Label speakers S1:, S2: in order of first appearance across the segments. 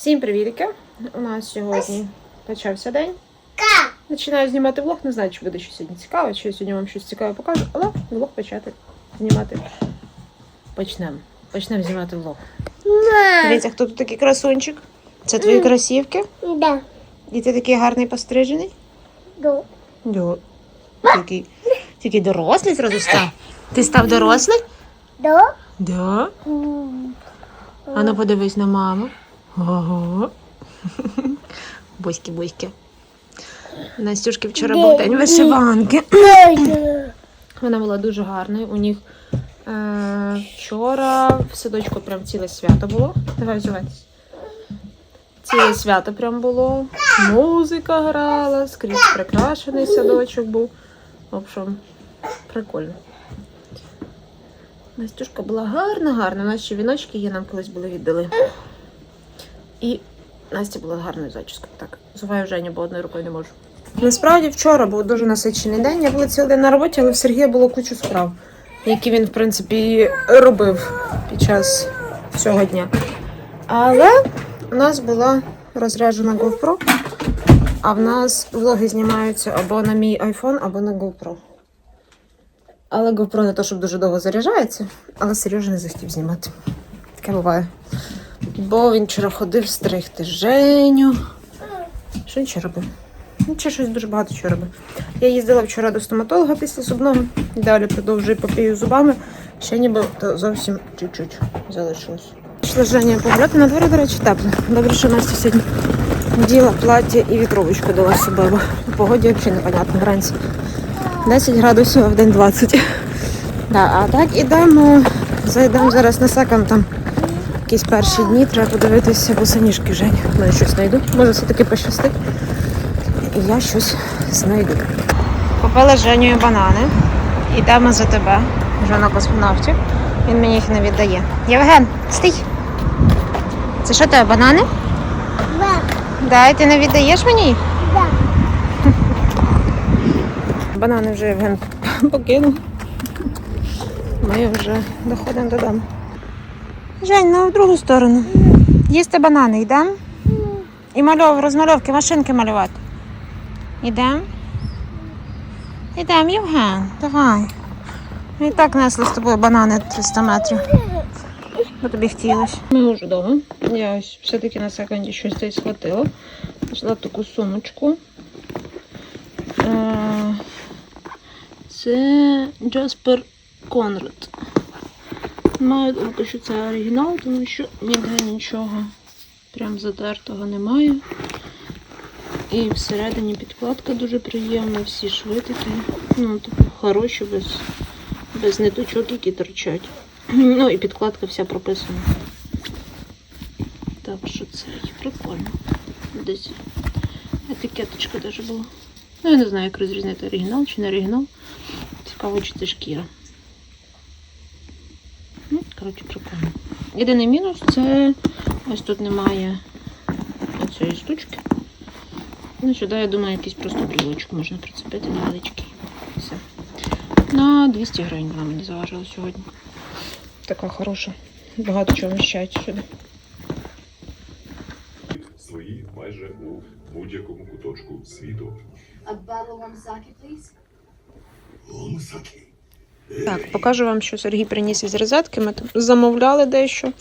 S1: Всім привітки! У нас сьогодні почався день. Починаю знімати влог. Не знаю, чи буде щось сьогодні цікаве, чи я сьогодні вам щось цікаве покажу, але влог почати знімати. Почнемо. Почнемо знімати влог. Дивіться, хто тут такий красунчик? Це твої кросівки.
S2: Да.
S1: І ти такий гарний пострижений.
S2: Да.
S1: Да. Такий, такий дорослий зразу став. Ти став дорослий?
S2: Да.
S1: Да.
S2: М.
S1: А ну подивись на маму. Ого. Буськи-буськи. Настюшки вчора був день вишиванки. Вона була дуже гарною. У них е, вчора в садочку прям ціле свято було. Давай взувайтесь. Ціле свято прям було. Музика грала, скрізь прикрашений садочок був. В общем, прикольно. Настюшка була гарна, гарна. У нас ще віночки є, нам колись були віддали. І Настя була гарною зачіскою. Так, зуваю Женю, бо одною рукою не можу. Насправді вчора був дуже насичений день. Я була цілий день на роботі, але в Сергія було кучу справ, які він, в принципі, робив під час цього дня. Але у нас була розряджена GoPro, а в нас влоги знімаються або на мій iPhone, або на GoPro. Але GoPro не то, щоб дуже довго заряджається, але Сережа не захотів знімати. Таке буває. Бо він вчора ходив стригти Женю. Що він ще робив? Ну, чи щось дуже багато чого робив. Я їздила вчора до стоматолога після зубного. Далі продовжую попію зубами. Ще ніби зовсім чуть-чуть залишилось. Пішла з Женєю погуляти на дворі, до речі, тепло. Добре, що Настя сьогодні діла плаття і вітровочку дала собою. бо по погоді взагалі непонятно вранці. 10 градусів, а в день 20. Да, а так ідемо, зайдемо зараз на секонд там якісь перші дні, треба подивитися босоніжки Жені. Може щось знайду. Може все-таки пощастить. І я щось знайду. Купила з Женєю банани. Йдемо за тебе. Вже на космонавті. Він мені їх не віддає. Євген, стій! Це що тебе, банани?
S2: Да.
S1: Дай, ти не віддаєш мені?
S2: Да.
S1: Банани вже Євген покинув. Ми вже доходимо додому. Жень, ну в другу сторону. Їсти банани, йдемо? І мальов, розмальовки, машинки малювати. Йдемо? Йдемо, Євген, давай. І так несли з тобою банани 300 метрів. Бо тобі хотілося. Ми вже вдома. Я ось все-таки на секунді щось десь схватила. Взяла таку сумочку. Е, Це Джаспер Конрад. Маю думку, що це оригінал, тому що ніде нічого прям затертого немає. І всередині підкладка дуже приємна, всі шви такі, ну, типу, хороші, без, без ниточок, які торчать. Ну і підкладка вся прописана. Так що це прикольно. Десь етикеточка даже була. Ну, я не знаю, як розрізнити оригінал чи не оригінал. Цікаво, чи це шкіра. Коротше, прикольно. Єдиний мінус це ось тут немає оцієї штучки. Ну, сюди, я думаю, якийсь просто брілочок можна прицепити невеличкий. Все. На 200 гривень вона мені заважила сьогодні. Така хороша. Багато чого вміщається сюди.
S3: свої майже у будь-якому куточку світу.
S4: A bottle of please.
S1: Так, покажу вам, що Сергій приніс із розетки. Ми там замовляли дещо.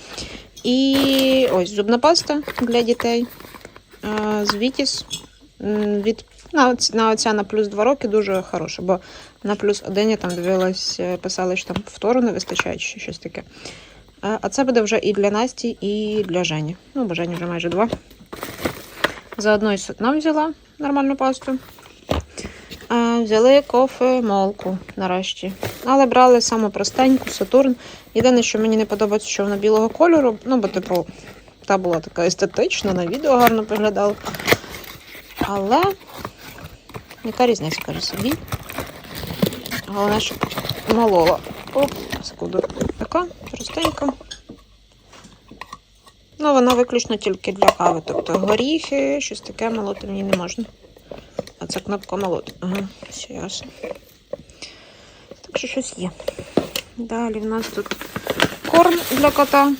S1: І ось зубна паста для дітей. З Вітіс. Від, на, на оця на плюс 2 роки дуже хороша, бо на плюс 1 я там дивилась, е, писали, що там втору не вистачає, чи щось таке. А це буде вже і для Насті, і для Жені. Ну, бо Жені вже майже два. Заодно і нам взяла нормальну пасту. Взяли кофемолку нарешті. Але брали саму простеньку Сатурн. Єдине, що мені не подобається, що вона білого кольору. Ну, бо, типу, та була така естетична, на відео гарно виглядала. Але яка різниця, каже собі. Головне, щоб молола. Оп, секунду. Така простенька. Ну, вона виключно тільки для кави. Тобто горіхи, щось таке молоти мені не можна. Це кнопка молоти. Ага, все. Так що щось є. Далі в нас тут корм для кота.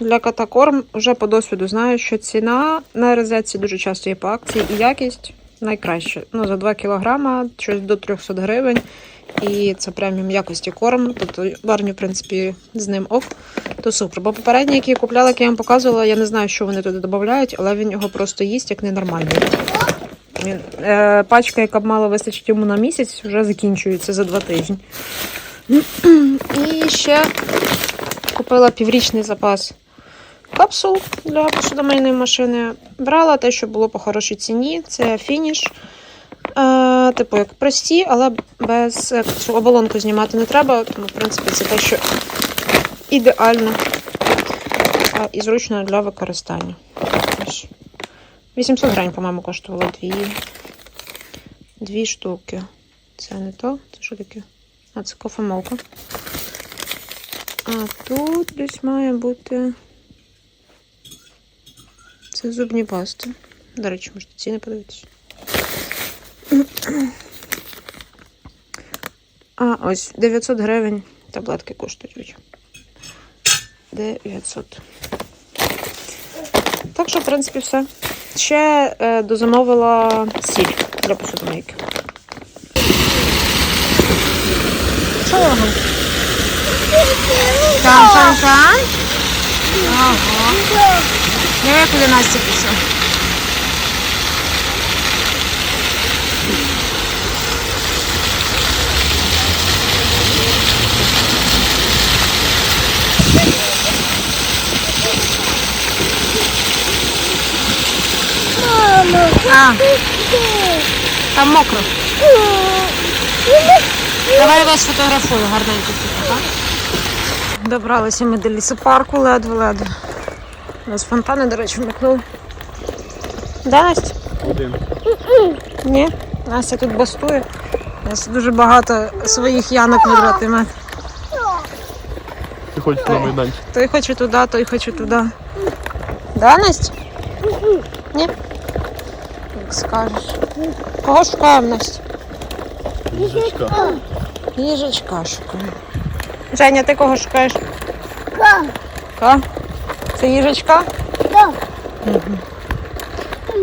S1: Для кота корм вже по досвіду знаю, що ціна на розетці дуже часто є по акції і якість найкраща. Ну, за 2 кілограма щось до 300 гривень. І це преміум якості корм. Тобто барні, в принципі, з ним ок, то супер. Бо попередній, який я купляла, який я вам показувала, я не знаю, що вони туди додають, але він його просто їсть як ненормальний. Е, пачка, яка б мала вистачити йому на місяць, вже закінчується за два тижні. І ще купила піврічний запас капсул для посудомийної машини. Брала те, що було по хорошій ціні. Це фініш. Е, типу, як прості, але без е, цю оболонку знімати не треба. Тому, в принципі, це те, що ідеально е, і зручно для використання. 800 гривень, по-моєму, коштувало дві, дві штуки. Це не то? Це що таке? А, це кофемолка. А тут десь має бути. Це зубні пасти. До речі, можете ціни подивитися. А, ось 900 гривень таблетки коштують. 900. Так що, в принципі, все. Ще е, дозамовила сіль для посудомийки. Лагом? Там, там, там. Ага. Я куди Настя пішла.
S2: Мамо,
S1: А, там мокро. Давай вас фотографую гарненько тут? Добралися ми до лісопарку ледве-ледве. У нас фонтани, до речі, вмикнули. Да, Настя?
S3: Один.
S1: Ні. Настя тут бастує. У нас дуже багато своїх янок вибратиме.
S3: Ти хочеш на майданчик?
S1: Той хоче туди, той хоче туди. Да, Настя? Як скажеш. Кого шукаємо, Настя?
S3: Їжачка.
S1: Їжачка шукаємо. Женя, ти кого шукаєш?
S2: ка,
S1: Ка? Це їжачка?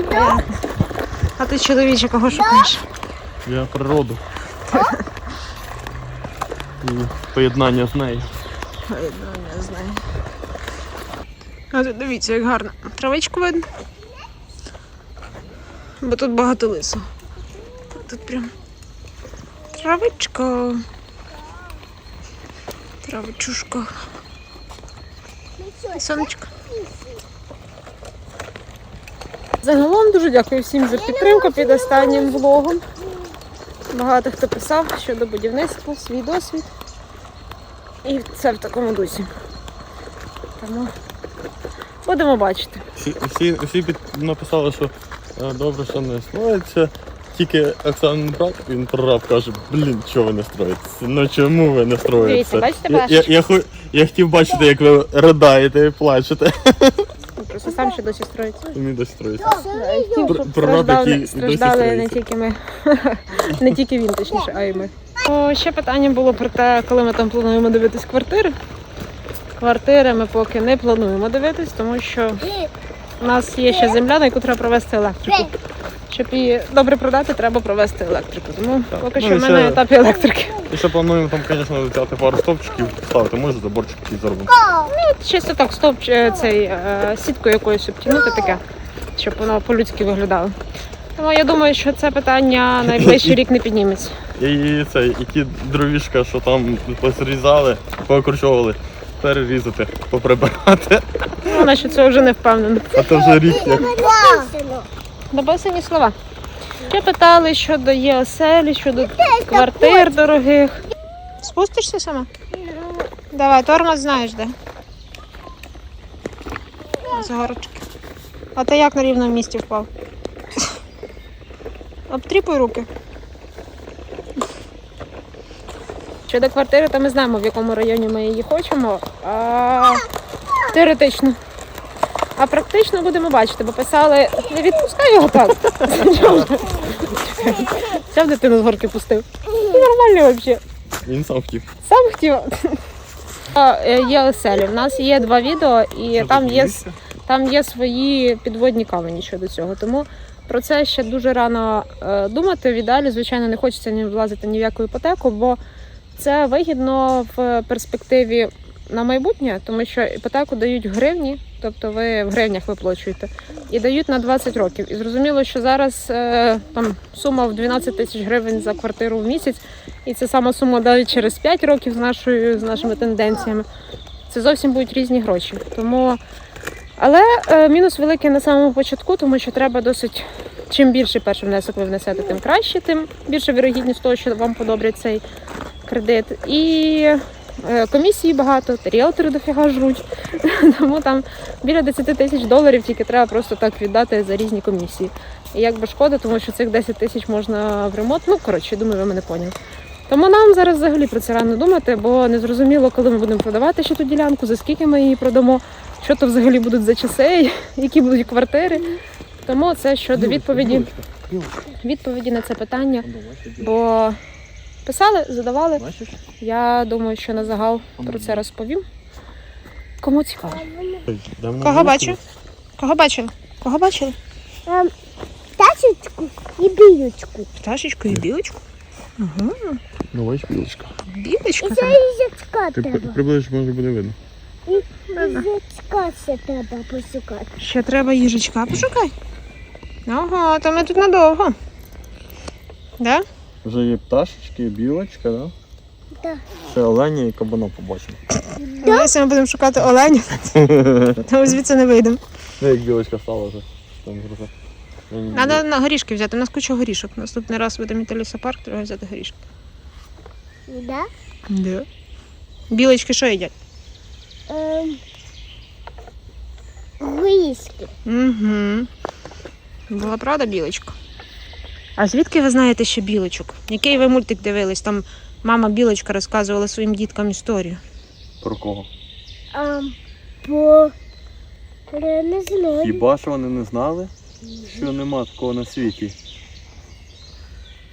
S2: ка.
S1: А ти чоловіче кого шукаєш?
S3: Я природу. І поєднання з нею.
S1: Не знаю. А тут дивіться, як гарно. Травичку видно. Бо тут багато лису. Тут прям травичка. Травичушка. Сонечко. Загалом дуже дякую всім за підтримку під останнім влогом. Багато хто писав щодо будівництва, свій досвід. І це в такому дусі. Тому будемо бачити.
S3: Всі, всі, всі під... написали, що добре, що не строїться. Тільки Оксан брат, він прораб каже, блін, чого ви не строїтесь? Ну чому ви не строїтеся?
S1: Дивіться, бачите,
S3: я, я, я, хо- я хотів бачити, як ви riдаєте і плачете.
S1: Просто сам ще досі строїться.
S3: Не досі строїться.
S1: Ті,
S3: Пр-
S1: щоб
S3: прораб,
S1: страждали,
S3: який досі
S1: страждали не
S3: строїться.
S1: тільки ми, не тільки він, точніше, а й ми. О, ще питання було про те, коли ми там плануємо дивитись квартири. Квартири ми поки не плануємо дивитись, тому що у нас є ще земля, на яку треба провести електрику. Щоб її добре продати, треба провести електрику. Тому
S3: Так.
S1: поки
S3: Ну,
S1: що
S3: і
S1: ми
S3: ще-
S1: на етапі електрики.
S3: І ще плануємо там, звісно, взяти пару стовпчиків, ставити, може заборчик якийсь зробимо.
S1: Чисто так стоп е, цей е, сіткою якоюсь обтягнути таке, щоб воно по-людськи виглядало. Тому я думаю, що це питання найближчий рік не підніметься.
S3: І це, і ті дровішка, що там посрізали, покручовували, перерізати, поприбирати.
S1: Що цього вже не впевнена.
S3: А то вже рік як.
S1: Написані слова. Ще питали щодо ЄОСЕЛі, щодо квартир дорогих. Спустишся сама? Давай, тормоз знаєш де. З горочки. А ти як на рівному місці впав? Обтріпуй руки. Щодо квартири, то ми знаємо, в якому районі ми її хочемо. А... Теоретично. А практично будемо бачити, бо писали, не відпускай його так. Взяв дитину з горки пустив. Нормально взагалі.
S3: Він сам хотів.
S1: Сам хотів. Е, Є оселі. В нас є два відео, і там є, там є свої підводні камені щодо цього. Тому про це ще дуже рано е, думати. В ідеалі, звичайно, не хочеться ні влазити ні в яку іпотеку, бо це вигідно в перспективі на майбутнє, тому що іпотеку дають в гривні, тобто ви в гривнях виплачуєте, і дають на 20 років. І зрозуміло, що зараз е, там сума в 12 тисяч гривень за квартиру в місяць, і це сама сума навіть через 5 років з нашою з нашими тенденціями. Це зовсім будуть різні гроші. Тому але е, мінус великий на самому початку, тому що треба досить. Чим більше перший внесок ви внесете, тим краще, тим більше вірогідність того, що вам подобрять цей кредит. І комісії багато, ріелтори дофіга жруть. Тому там біля 10 тисяч доларів тільки треба просто так віддати за різні комісії. І як би шкода, тому що цих 10 тисяч можна в ремонт. Ну, коротше, думаю, ви мене поняли. Тому нам зараз взагалі про це рано думати, бо не зрозуміло, коли ми будемо продавати ще ту ділянку, за скільки ми її продамо, що то взагалі будуть за часи, які будуть квартири. Тому це щодо відповіді, відповіді на це питання. Бо писали, задавали.
S3: Бачиш?
S1: Я думаю, що на загал про це розповім. Кому цікаво?
S3: Кого
S1: бачив? Кого бачили? Кого бачили?
S2: Ем, Пташечку і білочку.
S1: Пташечку і білочку. Угу.
S3: Ну, бачиш, білочка.
S1: Білочка.
S2: І їжачка
S3: Ти
S2: треба.
S3: приблизиш, може буде видно.
S2: І їжачка ще треба пошукати.
S1: Ще треба їжачка пошукай. Ага, то ми тут надовго. Да?
S3: Вже є пташечки, білочка, да?
S2: Так.
S3: Ще оленя і кабана побачимо.
S1: Давайте ми будемо шукати оленя, то ми звідси не вийдемо.
S3: Ну, як білочка стала вже. Там вже.
S1: Треба на горішки взяти. У нас куча горішок. Наступний раз будемо йти в лісопарк, треба взяти горішки.
S2: Да?
S1: Да. Білочки що їдять?
S2: Ем, Виїзки.
S1: Угу. Була правда білочка. А звідки ви знаєте ще білочок? Який ви мультик дивились? Там мама білочка розказувала своїм діткам історію.
S3: Про кого?
S2: Ем, по... Я не знаю.
S3: Хіба що вони не знали, що нема такого на світі?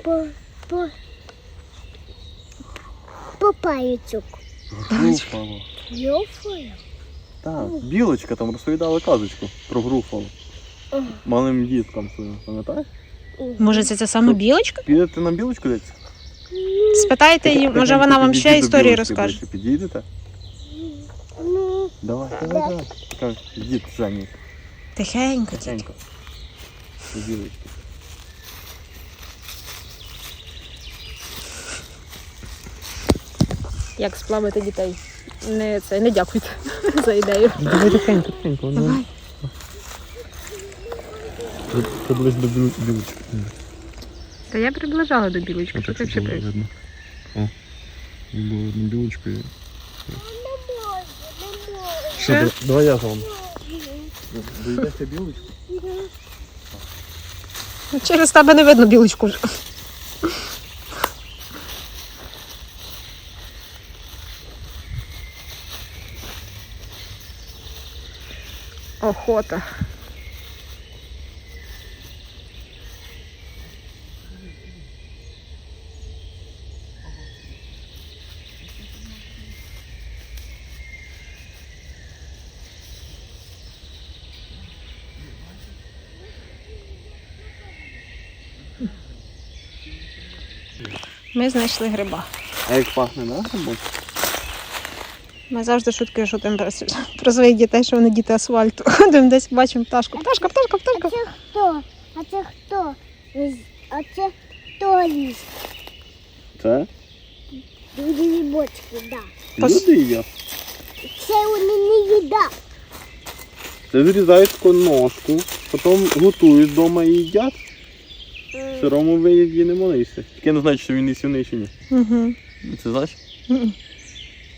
S2: По... По... По паючок.
S3: Груфало.
S2: Йофою.
S3: Так, білочка там розповідала казочку про груфало. Малим діткам своїм, пам'ятаєш?
S1: Може, це ця сама білочка?
S3: Підете на білочку десь?
S1: Спитайте її, може вона вам ще історії розкаже.
S3: Підійдете?
S2: Ну,
S3: Давай, давай, давай. Така дід Жені,
S1: Тихенько. тільки.
S3: тихенько. До білочки.
S1: Як спламити дітей. Не, це, не дякуйте за ідею.
S3: Давай тихенько, тихенько. Давай. Приблизь до білочки.
S1: Та я приближала до білочки, що ти вчепився.
S3: видно. О, було видно білочку. і-. Що, давай я за вам. Доїдете білочку?
S1: Через тебе не видно білочку вже. Охота. Ми знайшли гриба.
S3: А як пахне, да?
S1: Ми завжди шуткою шутимо про, про своїх дітей, що вони діти асфальту. Ходимо десь бачимо пташку. Пташка, пташка, пташка.
S2: А Це хто? А це хто? А це хто ліс?
S3: Це?
S2: Люди бочки, да.
S1: Пос-
S3: Люди їдять.
S2: Це вони не їда.
S3: Це зрізають таку ножку, потім готують вдома і їдять. В сирому виїзді не молися. Тільки я не знаю, чи він їстівний чи ні.
S1: Угу.
S3: Це знаєш?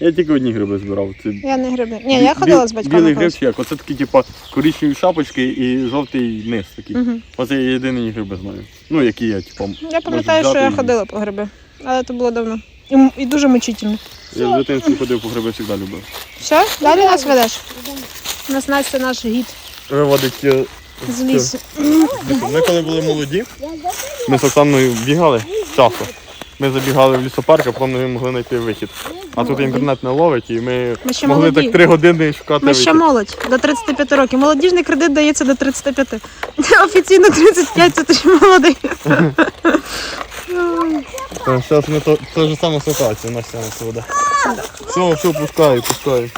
S3: Я тільки одні гриби збирав. Це
S1: Я не гриби. Ні, я ходила з батьками.
S3: Білий гриб
S1: колись.
S3: чи як? Оце такі, типу, коричневі шапочки і жовтий низ такий.
S1: Мгм.
S3: Оце я єдині гриби знаю. Ну, які я, типу.
S1: Я пам'ятаю, що я ходила по гриби, але це було давно. І, м- і дуже мучительно.
S3: Я в дитинстві ходив по гриби, завжди любив.
S1: Все, далі нас ведеш. У нас Настя наш гід
S3: Виводить.
S1: З лісу.
S3: Ми коли були молоді, ми з Оксаною бігали часто. ми забігали в лісопарк, а потім не могли знайти вихід. А тут інтернет не ловить, і ми,
S1: Ми ще
S3: могли
S1: молоді.
S3: так три години шукати
S1: Ми ще
S3: вихід.
S1: молодь до 35 років. Молодіжний кредит дається до 35. Офіційно 35 це ти молодий.
S3: Зараз ми то, та ж сама ситуація, Настя нас веде. Все, все, пускаю, пускаю.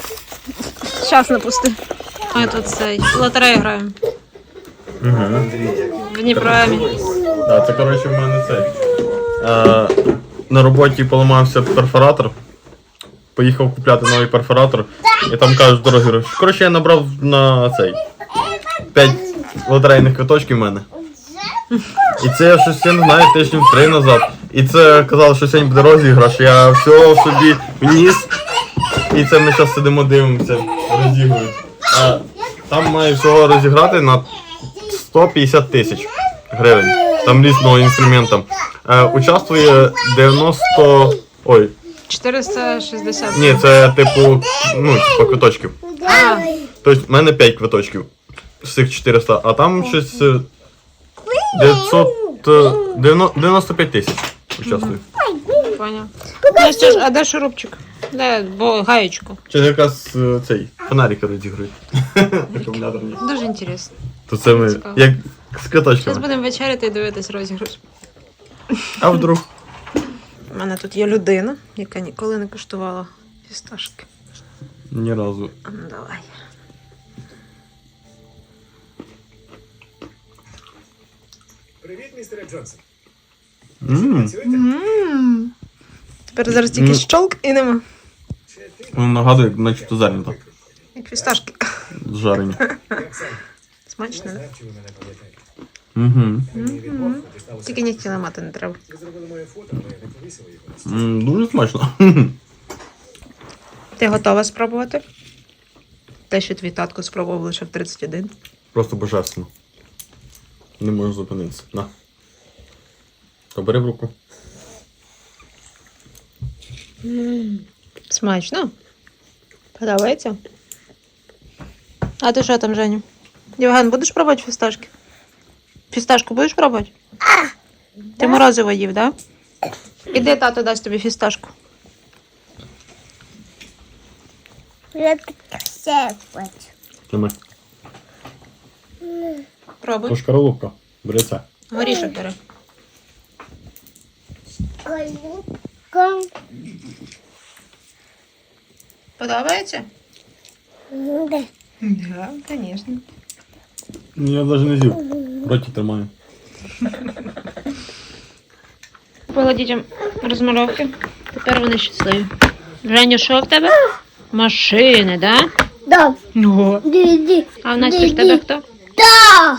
S1: Щас напусти. Ми тут цей лотерею граємо.
S3: Угу.
S1: В Дніпромі.
S3: Да, це коротше в мене цей. Е, на роботі поламався перфоратор. Поїхав купляти новий перфоратор. І там кажуть дорогі гроші. Коротше, я набрав на цей. 5 лотерейних квиточків в мене. І це я щось, я не знаю, тижнів три назад. І це казали, що сьогодні буде розіграш. Я все собі вніс. І це ми зараз сидимо дивимося, розігрують. А там має всього розіграти на 150 тисяч гривень. Там різного інструмента. Е, участвує 90. Ой,
S1: 460.
S3: ні, це типу, ну, типу квиточків.
S1: А,
S3: Тобто в мене 5 квиточків з цих 400, а там щось е, 900, е, 90 95 тисяч участвує.
S1: поняв. Ну що ж, а де шурупчик? Де, бо гаєчку.
S3: Чи якраз е, цей фонарик розігрують. Акумуляторні.
S1: Дуже інтересно.
S3: То це ми
S1: Цікаво.
S3: як з
S1: Зараз
S3: квиточками.
S1: будемо вечеряти і дивитись розіграш.
S3: А вдруг?
S1: У мене тут є людина, яка ніколи не куштувала фісташки.
S3: Ні разу.
S1: А ну давай.
S5: Привіт, містере Джонсон. Працюєте?
S1: Тепер зараз тільки
S3: Ну.
S1: щолк і нема.
S5: Чи ти
S3: Воно нагадує, як начебто зернята.
S1: Як фісташки.
S5: Як сам?
S1: Смачно,
S5: пам'ятаєте.
S3: Угу.
S1: Тільки нігті ламати не треба.
S5: Ви зробили моє фото, але не повісили його.
S3: М, Дуже смачно.
S1: Ти готова спробувати? Те, що твій татко спробував лише в 31.
S3: Просто божественно. Не можу зупинитися. На. То бери в руку.
S1: Смачно. Подобається. А ти що там, Женя? Євген, будеш пробувати фісташки? Фісташку будеш пробувати? Ти морозиво їв, так? Да? Іди, тато дасть тобі фісташку.
S2: Я так все хочу.
S3: Тримай.
S1: Пробуй.
S3: То шкаралупка. Бери це.
S1: Горішок бери.
S2: Ком.
S1: Подобається?
S2: Да.
S1: Так, звісно.
S3: Ні, я навіть не з'їв. Роті тримаю.
S1: Купила дітям розмальовки. Тепер вони щасливі. Женя, що в тебе? Машини, да?
S2: Да.
S1: Ого.
S2: Ди-ди.
S1: А в Насті ж тебе хто?
S2: Да.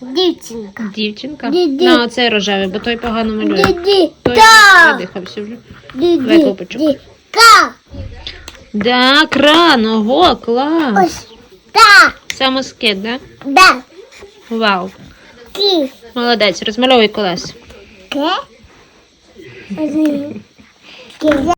S2: Дівчинка.
S1: Дівчинка.
S2: Ді-ді.
S1: На, оцей рожевий, бо той погано малює.
S2: Ди-ди.
S1: Той
S2: Да.
S1: видихався вже.
S2: Ди-ди.
S1: Викопачок.
S2: Ди. Ка.
S1: Да, кран, ого, клас.
S2: Ось. Да.
S1: Самоскид, да?
S2: Да.
S1: Вау.
S2: Ки.
S1: Молодець, розмальовуй колес.
S2: Ке. Ки.